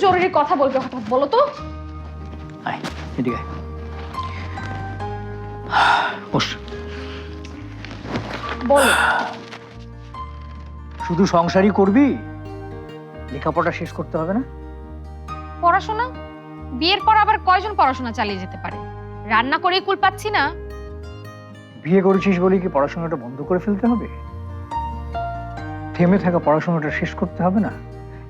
জরুরি কথা বলবে হঠাৎ বলো তো। আয় এদিকে আয়। বস। বলো। শুধু সংসারই করবি? লেখাপড়া শেষ করতে হবে না? পড়াশোনা? বিয়ের পর আবার কয়জন পড়াশোনা চালিয়ে যেতে পারে? রান্না করেই কুল পাচ্ছি না। বিয়ে করেছিস বলে কি পড়াশোনাটা বন্ধ করে ফেলতে হবে? থেমে থাকা পড়াশোনাটা শেষ করতে হবে না?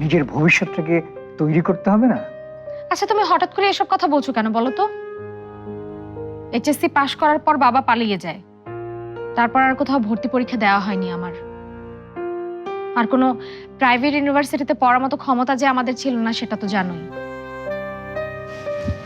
নিজের ভবিষ্যৎটাকে তৈরি করতে হবে না? আচ্ছা তুমি হঠাৎ করে এসব কথা বলছো কেন বলো তো? এইচএসসি পাশ করার পর বাবা পালিয়ে যায়। তারপর আর কোথাও ভর্তি পরীক্ষা দেওয়া হয়নি আমার। আর কোনো প্রাইভেট ইউনিভার্সিটিতে পড়ার মতো ক্ষমতা যে আমাদের ছিল না সেটা তো জানোই।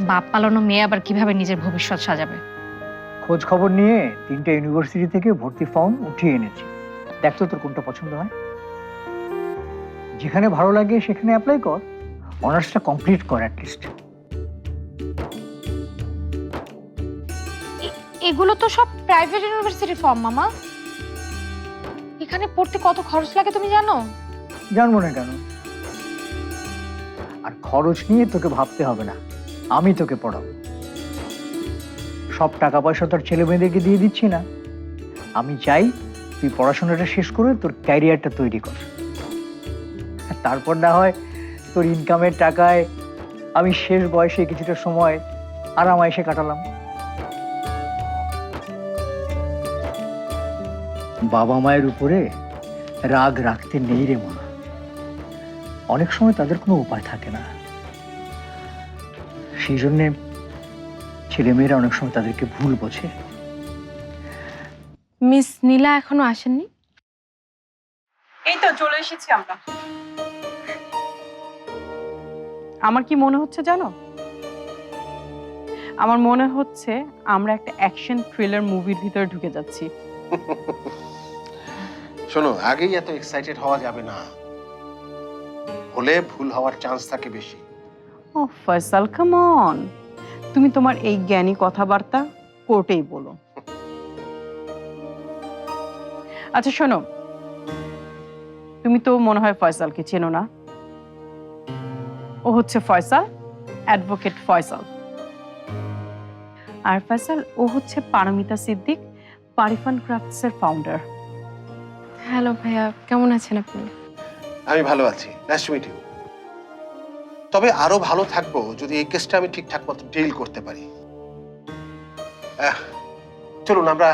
বাপ পালানো মেয়ে আবার কীভাবে নিজের ভবিষ্যৎ সাজাবে? খোঁজ খবর নিয়ে তিনটে ইউনিভার্সিটি থেকে ভর্তি ফর্ম উঠিয়ে এনেছি। দেখ তো তোর কোনটা পছন্দ হয়। যেখানে ভালো লাগে সেখানে অ্যাপ্লাই কর। অনার্সটা কমপ্লিট কর অ্যাটলিস্ট এগুলো তো সব প্রাইভেট ইউনিভার্সিটির ফর্ম মামা। এখানে পড়তে কত খরচ লাগে তুমি জানো? জানব না কেন? আর খরচ নিয়ে তোকে ভাবতে হবে না। আমি তোকে পড়াবো। সব টাকা পয়সা তোর ছেলে মেয়েদেরকে দিয়ে দিচ্ছি না। আমি চাই তুই পড়াশোনাটা শেষ করে তোর ক্যারিয়ারটা তৈরি কর। আর তারপর না হয় তোর ইনকামের টাকায় আমি শেষ বয়সে কিছুটা সময় আরাম আরামায়েসে কাটালাম। বাবা মায়ের উপরে রাগ রাখতে নেই রে মা। অনেক সময় তাদের কোনো উপায় থাকে না। সেই জন্যে ছেলেমেয়েরা অনেক সময় তাদেরকে ভুল বোঝে। মিস নীলা এখনও আসেননি? এই তো চলে এসেছি আমরা। আমার কি মনে হচ্ছে জানো? আমার মনে হচ্ছে আমরা একটা অ্যাকশন থ্রিলার মুভির ভিতরে ঢুকে যাচ্ছি। শোনো আগেই এত এক্সাইটেড হওয়া যাবে না। হলে ভুল হওয়ার চান্স থাকে বেশি। ও ফয়সাল কামন তুমি তোমার এই জ্ঞানী কথাবার্তা কোর্টেই বলো। আচ্ছা শোনো। তুমি তো মনে হয় ফয়সালকে চেনো না। ও হচ্ছে ফয়সাল অ্যাডভোকেট ফয়সাল। আর ফয়সাল ও হচ্ছে পারমিতা সিদ্দিক পারিফান ক্রাফটসের ফাউন্ডার হ্যালো ভাইয়া কেমন আছেন আপনি? আমি ভালো আছি নাইস টু মিট ইউ তবে আরও ভালো থাকব যদি এই কেসটা আমি ঠিকঠাক মতো ডিল করতে পারি। আহ, চলুন আমরা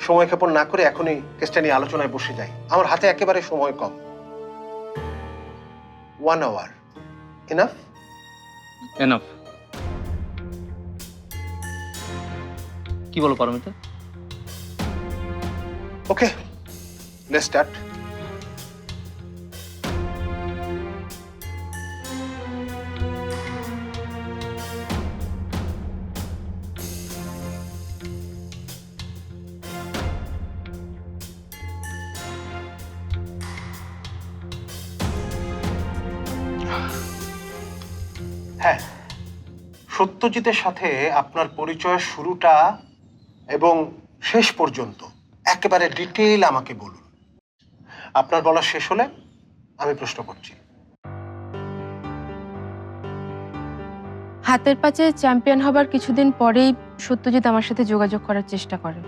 সময় ক্ষেপণ না করে এখনই কেসটা নিয়ে আলোচনায় বসে যাই। আমার হাতে একেবারে সময় কম। ওয়ান আওয়ার এনাফ এনাফ কি বলো পারমিতা? ওকে লেটস স্টার্ট সত্যজিতের সাথে আপনার পরিচয়ের শুরুটা এবং শেষ পর্যন্ত একেবারে ডিটেইল আমাকে বলুন। আপনার বলা শেষ হলে আমি প্রশ্ন করছি। হাতের পাচে চ্যাম্পিয়ন হবার কিছুদিন পরেই সত্যজিৎ আমার সাথে যোগাযোগ করার চেষ্টা করে।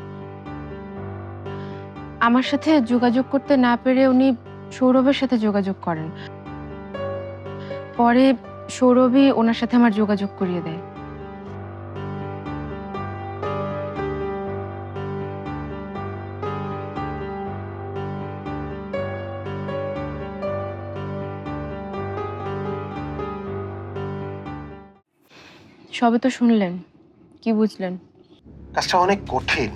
আমার সাথে যোগাযোগ করতে না পেরে উনি সৌরভের সাথে যোগাযোগ করেন। পরে সৌরভই ওনার সাথে আমার যোগাযোগ করিয়ে দেয়। সবে তো শুনলেন, কি বুঝলেন? কাজটা অনেক কঠিন,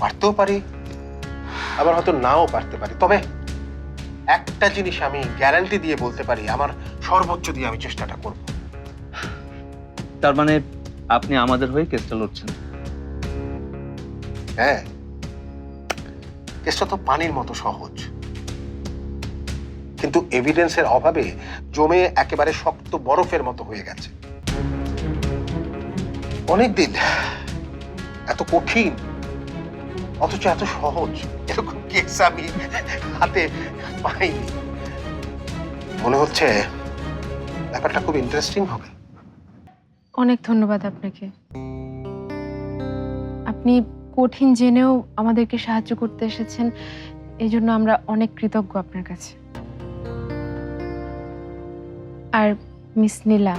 পারতেও পারি, আবার হয়তো নাও পারতে পারি। তবে একটা জিনিস আমি গ্যারান্টি দিয়ে বলতে পারি, আমার সর্বোচ্চ দিয়ে আমি চেষ্টাটা করব। তার মানে আপনি আমাদের হয়ে কেসটা লড়ছেন? হ্যাঁ। কেসটা তো পানির মতো সহজ। কিন্তু এভিডেন্সের অভাবে জমে একেবারে শক্ত বরফের মতো হয়ে গেছে। অনেকদিন এত কঠিন অথচ এত সহজ এরকম কেস আমি হাতে পাইনি। মনে হচ্ছে ব্যাপারটা খুব ইন্টারেস্টিং হবে। অনেক ধন্যবাদ আপনাকে। আপনি কঠিন জেনেও আমাদেরকে সাহায্য করতে এসেছেন এই জন্য আমরা অনেক কৃতজ্ঞ আপনার কাছে। আর মিস নীলা,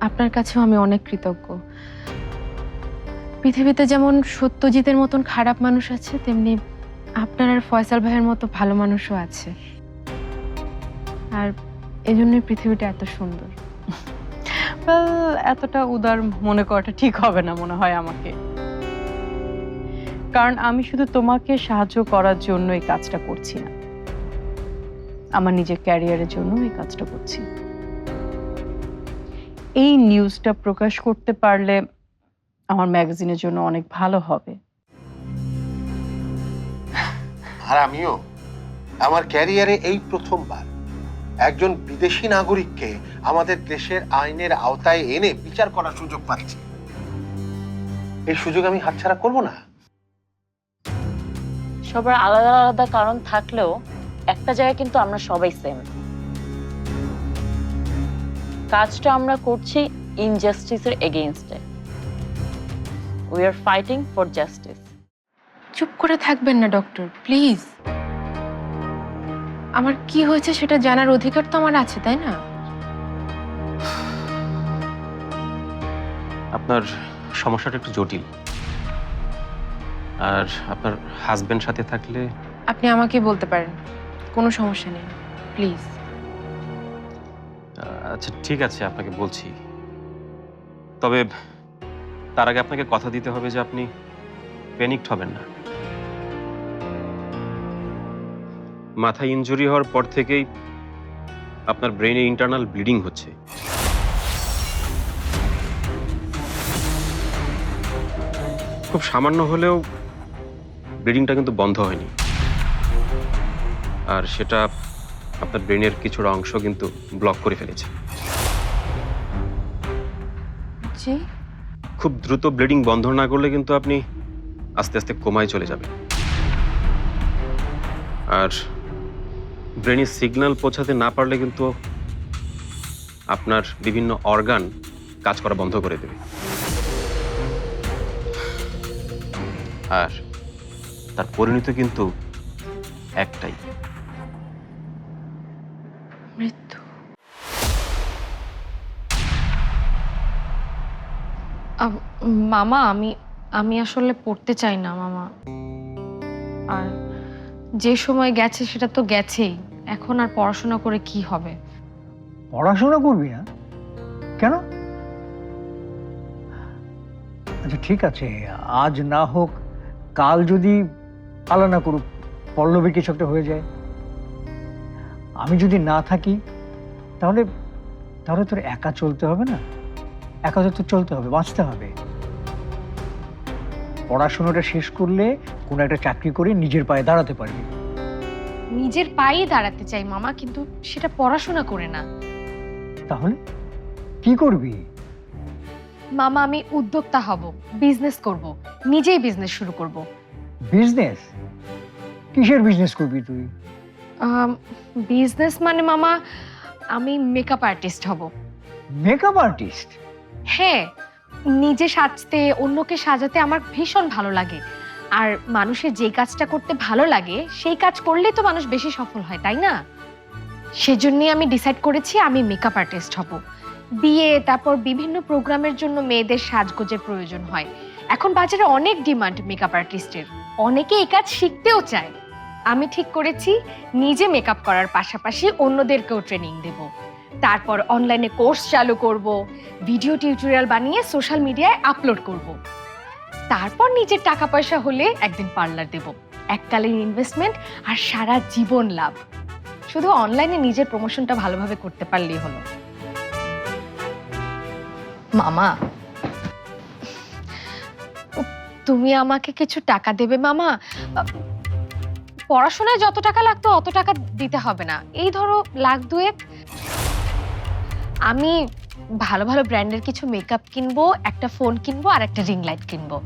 আপনার কাছেও আমি অনেক কৃতজ্ঞ। পৃথিবীতে যেমন সত্যজিতের মতন খারাপ মানুষ আছে, তেমনি আপনার আর ফয়সাল ভাইয়ের মতো ভালো মানুষও আছে। আর এজন্যই পৃথিবীটা এত সুন্দর। এতটা উদার মনে করাটা ঠিক হবে না মনে হয় আমাকে। কারণ আমি শুধু তোমাকে সাহায্য করার জন্য এই কাজটা করছি না। আমার নিজের ক্যারিয়ারের জন্য এই কাজটা করছি। এই নিউজটা প্রকাশ করতে পারলে আমার ম্যাগাজিনের জন্য অনেক ভালো হবে। আর আমিও। আমার ক্যারিয়ারে এই প্রথমবার। একজন বিদেশি নাগরিককে আমাদের দেশের আইনের আওতায় এনে বিচার করার সুযোগ পাচ্ছি। এই সুযোগ আমি হাতছাড়া করব না। সবার আলাদা আলাদা কারণ থাকলেও একটা জায়গায় কিন্তু আমরা সবাই সেম কাজটা আমরা করছি ইনজাস্টিসের এগেইনস্টে we are fighting for justice চুপ করে থাকবেন না ডক্টর প্লিজ আমার কি হয়েছে সেটা জানার অধিকার তো আমার আছে তাই না? আপনার সমস্যাটা একটু জটিল। আর আপনার হাজবেন্ড সাথে থাকলে? আপনি আমাকে বলতে পারেন। কোনো সমস্যা নেই। প্লিজ আচ্ছা ঠিক আছে আপনাকে বলছি। তবে তার আগে আপনাকে কথা দিতে হবে যে আপনি প্যানিকড হবেন না। মাথায় ইনজুরি হওয়ার পর থেকেই আপনার ব্রেনে ইন্টারনাল ব্লিডিং হচ্ছে। খুব সামান্য হলেও ব্লিডিংটা কিন্তু বন্ধ হয়নি। আর সেটা আপনার ব্রেনের কিছুটা অংশ কিন্তু ব্লক করে ফেলেছে। জি। খুব দ্রুত ব্লিডিং বন্ধ না করলে কিন্তু আপনি আস্তে আস্তে কোমায় চলে যাবেন। আর ব্রেনে সিগন্যাল পৌঁছাতে না পারলে কিন্তু আপনার বিভিন্ন অর্গান কাজ করা বন্ধ করে দেবে। আর তার পরিণতি কিন্তু একটাই। মৃত্যু। মামা, আমি আমি আসলে পড়তে চাই না, মামা। আর যে সময় গেছে সেটা তো গেছেই। এখন আর পড়াশোনা করে কি হবে? পড়াশোনা করবি না কেন? আচ্ছা ঠিক আছে। আজ না হোক, কাল যদি আলা না করুক, পল্লবী কিছু একটা হয়ে যায়। আমি যদি না থাকি, তাহলে তাহলে তোর একা চলতে হবে না? একা তো চলতে হবে, বাঁচতে হবে। পড়াশোনাটা শেষ করলে কোনো একটা চাকরি করে নিজের পায়ে দাঁড়াতে পারবি। নিজের পায়েই দাঁড়াতে চাই মামা কিন্তু সেটা পড়াশোনা করে না। তাহলে কি করবি? মামা আমি উদ্যোক্তা হব বিজনেস করব নিজেই বিজনেস শুরু করব। বিজনেস? কিসের বিজনেস করবি তুই? বিজনেস মানে মামা আমি মেকআপ আর্টিস্ট হব। মেকআপ আর্টিস্ট হ্যাঁ নিজে সাজতে, অন্যকে সাজাতে আমার ভীষণ ভালো লাগে। আর মানুষের যে কাজটা করতে ভালো লাগে, সেই কাজ করলে তো মানুষ বেশি সফল হয়, তাই না? সেজন্যই আমি ডিসাইড করেছি আমি মেকআপ আর্টিস্ট হব। বিয়ে, তারপর বিভিন্ন প্রোগ্রামের জন্য মেয়েদের সাজগোজের প্রয়োজন হয়। এখন বাজারে অনেক ডিমান্ড মেকআপ আর্টিস্টের অনেকে এই কাজ শিখতেও চায়। আমি ঠিক করেছি, নিজে মেকআপ করার পাশাপাশি অন্যদেরকেও ট্রেনিং দেব। তারপর অনলাইনে কোর্স চালু করব ভিডিও টিউটোরিয়াল বানিয়ে সোশ্যাল মিডিয়ায় আপলোড করব। তারপর নিজের টাকা পয়সা হলে একদিন পার্লার দেব। এককালীন ইনভেস্টমেন্ট আর সারা জীবন লাভ। শুধু অনলাইনে নিজের প্রমোশনটা ভালোভাবে করতে পারলেই হলো। মামা, তুমি আমাকে কিছু টাকা দেবে মামা? পড়াশোনায় যত টাকা লাগতো অত টাকা দিতে হবে না। এই ধরো লাখ দুয়েক আমি ভালো ভালো ব্র্যান্ডের কিছু মেকআপ কিনবো একটা ফোন কিনবো আর একটা রিং লাইট কিনবো।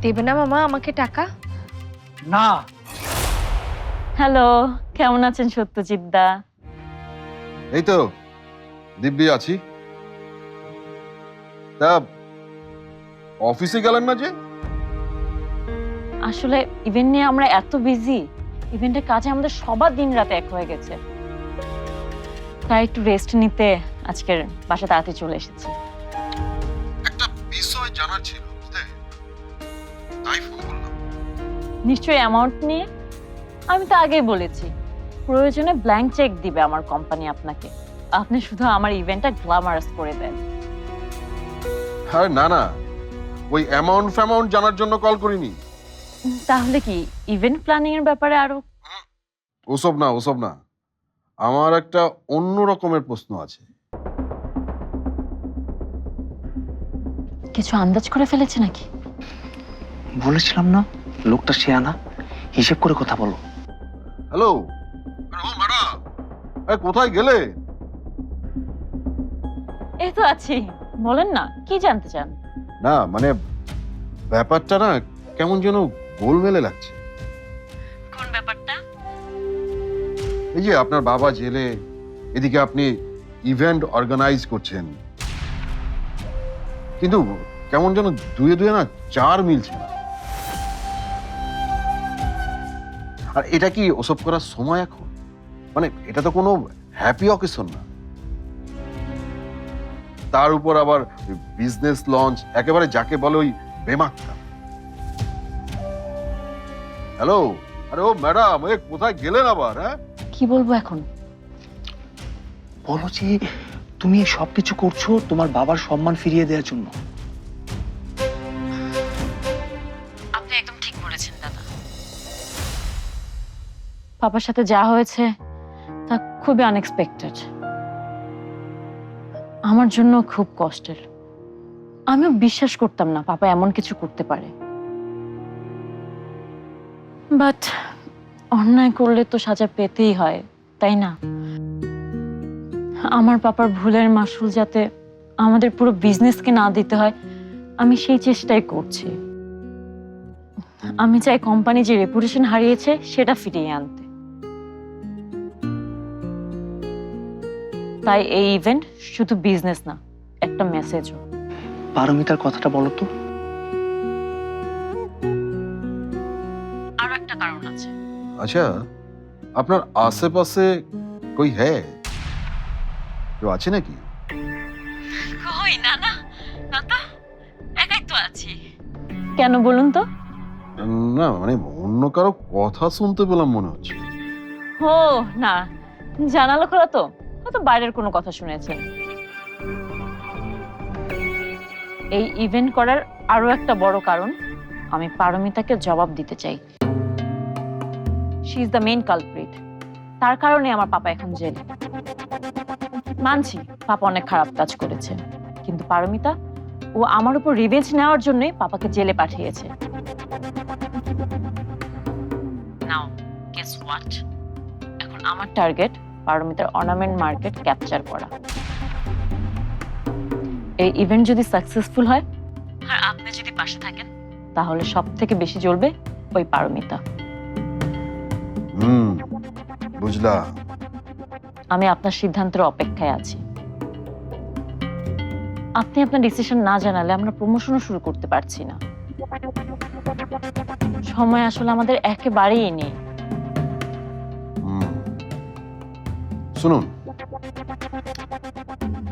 দেবে না মামা আমাকে টাকা? না। হ্যালো কেমন আছেন সত্যজিৎ দা? এই তো দিব্যি আছি। তা অফিসে গেলেন না যে? আসলে ইভেন্ট নিয়ে আমরা এত বিজি ইভেন্টের কাজে আমাদের সবার দিন রাতে এক হয়ে গেছে। তাই একটু রেস্ট নিতে আজকের বাসা তাড়াতাড়ি চলে এসেছি। একটা বিষয় জানার ছিল তাই ফোন করলাম। নিশ্চয়ই অ্যামাউন্ট নিয়ে? আমি তো আগেই বলেছি প্রয়োজনে ব্ল্যাঙ্ক চেক দিবে আমার কোম্পানি আপনাকে। আপনি শুধু আমার ইভেন্টটা গ্ল্যামারাস করে দেন। হ্যাঁ না না। ওই অ্যামাউন্ট ফ্যামাউন্ট জানার জন্য কল করিনি। তাহলে কি ইভেন্ট প্ল্যানিং এর ব্যাপারে আরও? ওসব না ওসব না। আমার একটা অন্য রকমের প্রশ্ন আছে। কিছু আন্দাজ করে ফেলেছে নাকি? বলেছিলাম না লোকটা শেয়ানা হিসেব করে কথা বলো। হ্যালো? ম্যাডাম কোথায় গেলে? এই তো আছি। বলেন না কি জানতে চান? না মানে ব্যাপারটা না কেমন যেন গোলমেলে লাগছে। এই যে আপনার বাবা জেলে, এদিকে আপনি ইভেন্ট অর্গানাইজ করছেন। কিন্তু কেমন যেন দুয়ে দুয়ে না চার মিলছে না। আর এটা কি ওসব করার সময় এখন? মানে এটা তো কোনো হ্যাপি অকেশন না। তার উপর আবার বিজনেস লঞ্চ একেবারে যাকে বলে ওই বেমাক্কা হ্যালো আরে ও ম্যাডাম কোথায় গেলেন আবার হ্যাঁ? কি বলব এখন? বলো যে তুমি এই সব কিছু করছ তোমার বাবার সম্মান ফিরিয়ে দেওয়ার জন্য। আপনি একদম ঠিক বলেছেন দাদা। পাপার সাথে যা হয়েছে তা খুবই আনএক্সপেক্টেড আমার জন্য খুব কষ্টের। আমিও বিশ্বাস করতাম না পাপা এমন কিছু করতে পারে। বাট অন্যায় করলে তো সাজা পেতেই হয়, তাই না? আমার পাপার ভুলের মাসুল যাতে আমাদের পুরো বিজনেসকে না দিতে হয়, আমি সেই চেষ্টাই করছি। আমি চাই কোম্পানি যে রেপুটেশন হারিয়েছে, সেটা ফিরিয়ে আনতে। তাই এই ইভেন্ট শুধু বিজনেস না, একটা মেসেজও পারমিতার কথাটা বলো তো। আচ্ছা আপনার আশেপাশে কই হ্যাঁ? কেউ আছে নাকি? কই না না না তো একাই তো আছি। কেন বলুন তো? না মানে অন্য কারও কথা শুনতে পেলাম মনে হচ্ছে। ও না জানালো খোলা তো। হয়তো বাইরের কোনো কথা শুনেছেন। এই ইভেন্ট করার আরও একটা বড় কারণ আমি পারমিতাকে জবাব দিতে চাই। She is the main culprit তার কারণে আমার পাপা এখন জেলে। মানছি, পাপা অনেক খারাপ কাজ করেছে। কিন্তু পারমিতা, ও আমার উপর রিভেঞ্জ নেওয়ার জন্যই পাপাকে জেলে পাঠিয়েছে। নাও গেস হোয়াট এখন আমার টার্গেট পারমিতার অর্নামেন্ট মার্কেট ক্যাপচার করা। এই ইভেন্ট যদি সাকসেসফুল হয়, আর আপনি যদি পাশে থাকেন, তাহলে সব থেকে বেশি জ্বলবে ওই পারমিতা। বুঝলাম আমি আপনার সিদ্ধান্তের অপেক্ষায় আছি। আপনি আপনার ডিসিশন না জানালে আমরা প্রমোশনও শুরু করতে পারছি না। সময় আসলে আমাদের একেবারেই নেই। শুনুন।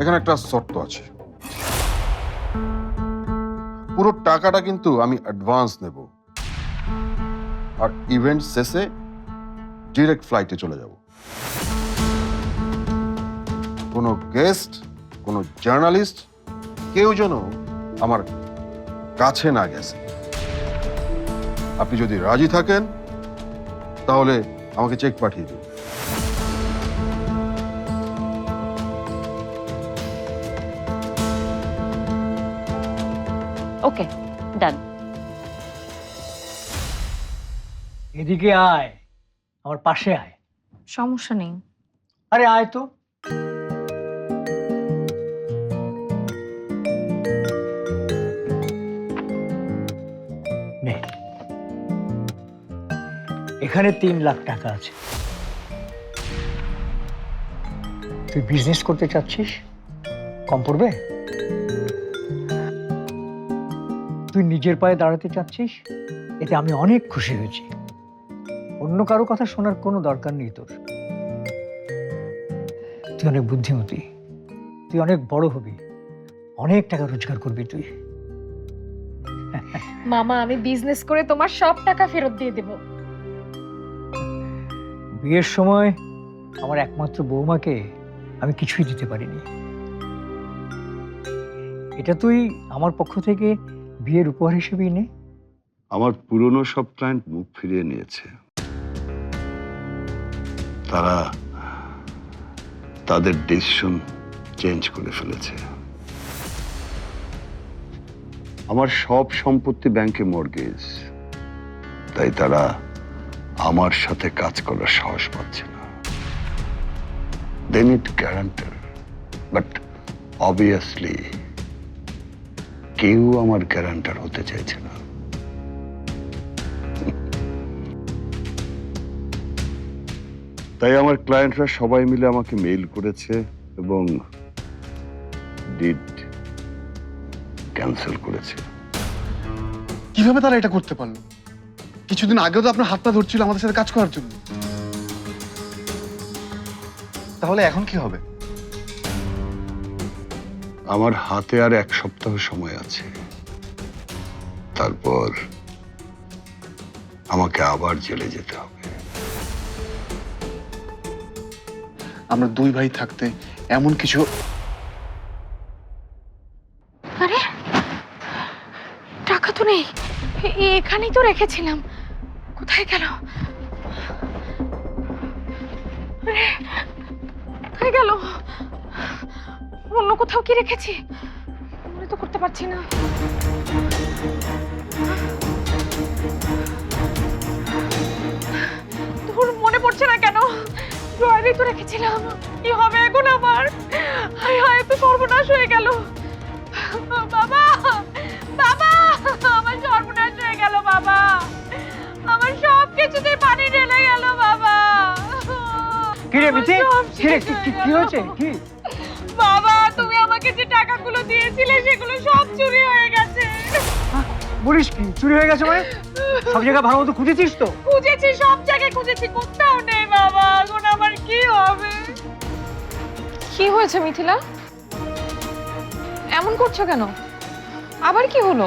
এখানে একটা শর্ত আছে। পুরো টাকাটা কিন্তু আমি অ্যাডভান্স নেব। আর ইভেন্ট শেষে ডিরেক্ট ফ্লাইটে চলে যাব। কোনো গেস্ট কোনো জার্নালিস্ট কেউ যেন আমার কাছে না গেছে। আপনি যদি রাজি থাকেন তাহলে আমাকে চেক পাঠিয়ে দিন। ওকে ডান এদিকে আয়। আমার পাশে আয়। সমস্যা নেই। আরে আয় তো। নে। এখানে তিন লাখ টাকা আছে। তুই বিজনেস করতে চাচ্ছিস? কম পড়বে? তুই নিজের পায়ে দাঁড়াতে চাচ্ছিস? এতে আমি অনেক খুশি হয়েছি। অন্য কারও কথা শোনার কোনো দরকার নেই তোর। তুই অনেক বুদ্ধিমতী। তুই অনেক বড় হবি। অনেক টাকা রোজগার করবি তুই। মামা আমি বিজনেস করে তোমার সব টাকা ফেরত দিয়ে দেব। বিয়ের সময় আমার একমাত্র বৌমাকে আমি কিছুই দিতে পারিনি। এটা তুই আমার পক্ষ থেকে বিয়ের উপহার হিসেবেই নে। আমার পুরনো সব ক্লায়েন্ট মুখ ফিরিয়ে নিয়েছে। তারা তাদের ডিসিশন চেঞ্জ করে ফেলেছে। আমার সব সম্পত্তি ব্যাংকে মর্গেজ তাই তারা আমার সাথে কাজ করার সাহস পাচ্ছে না। They need guarantor but obviously কেউ আমার গ্যারান্টার হতে চাইছে না। তাই আমার ক্লায়েন্টরা সবাই মিলে আমাকে মেইল করেছে এবং ডিড ক্যান্সেল করেছে। কীভাবে তারা এটা করতে পারল? কিছুদিন আগেও তো আপনার হাতটা ধরছিল আমাদের সাথে কাজ করার জন্য। তাহলে এখন কি হবে? আমার হাতে আর এক সপ্তাহ সময় আছে। তারপর আমাকে আবার জেলে যেতে হবে। আমরা দুই ভাই থাকতে এমন কিছু আরে, টাকা তো নেই। এখানেই তো রেখেছিলাম। কোথায় গেল? কোথায় গেল? অন্য কোথাও কি রেখেছি? মনে তো করতে পারছি না। মনে পড়ছে না কেন? ড্রয়ারেই তো রেখেছিলাম। কি হবে এখন আমার? হায় হায় তো সর্বনাশ হয়ে গেল। বাবা বাবা আমার সর্বনাশ হয়ে গেল বাবা। আমার সব কিছুতে পানি ঢেলে গেল বাবা। কি রে সব কি রে কি- হয়ে। হয়েছে? কি? বাবা তুমি আমাকে যে টাকাগুলো দিয়েছিলে সেগুলো সব চুরি হয়ে গেছে। বলিস কি? চুরি হয়ে গেছে মানে? সব জায়গায় ভালো মতো খুঁজেছিস তো? খুঁজেছি সব জায়গায় খুঁজেছি কোথাও নেই। কি হবে? কি হয়েছে মিথিলা? এমন করছ কেন? আবার কি হলো?